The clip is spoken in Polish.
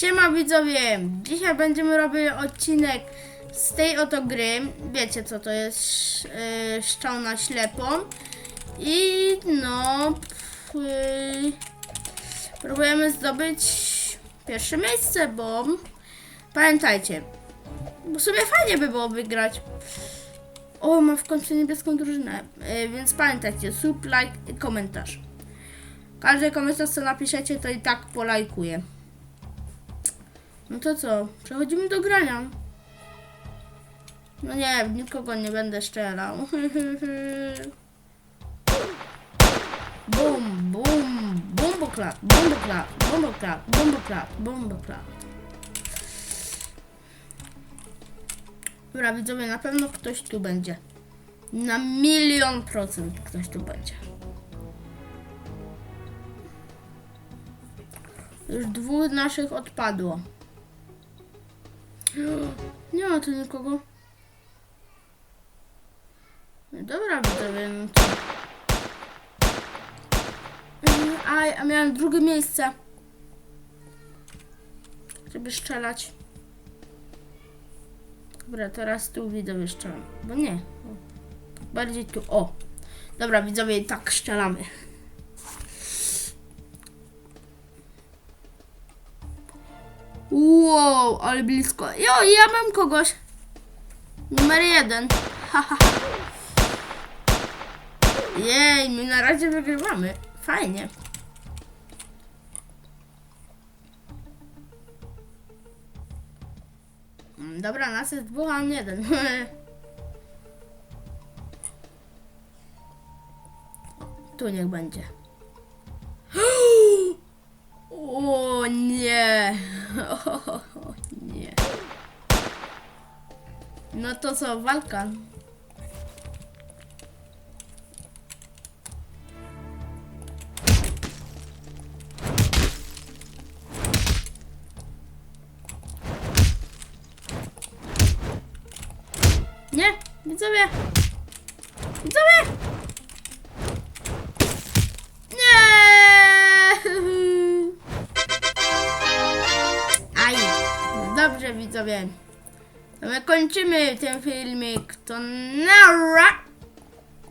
Siema widzowie! Dzisiaj będziemy robili odcinek z tej oto gry. Wiecie co to jest yy, szczał na ślepą. I no... Yy, próbujemy zdobyć pierwsze miejsce, bo pamiętajcie, w sumie fajnie by było wygrać. O, ma w końcu niebieską drużynę, yy, więc pamiętajcie, sub, like i komentarz. Każdy komentarz co napiszecie to i tak polajkuję. No to co? Przechodzimy do grania. No nie, nikogo nie będę strzelał. Bum, bum, bumboklat, bumboklat, bumboklat, bumboklat, bumboklat. Dobra, widzowie, na pewno ktoś tu będzie. Na milion procent ktoś tu będzie. Już dwóch naszych odpadło. Nie ma tu nikogo. No Dobra, widzowie, no to... Aj, a miałem drugie miejsce. Żeby strzelać. Dobra, teraz tu widzowie strzelam. Bo nie. Bardziej tu. O. Dobra, widzowie, tak strzelamy. Wow, ale blisko. Jo, ja mam kogoś. Numer jeden. Haha. Jej, my na razie wygrywamy. Fajnie. Mm, Dobra, nas jest dwóch, a jeden. Tu niech będzie. No to co, walka. Nie, widzowie. Widzowie. Nie. Aj, dobrze widzowie. My kończymy ten filmik. To nara.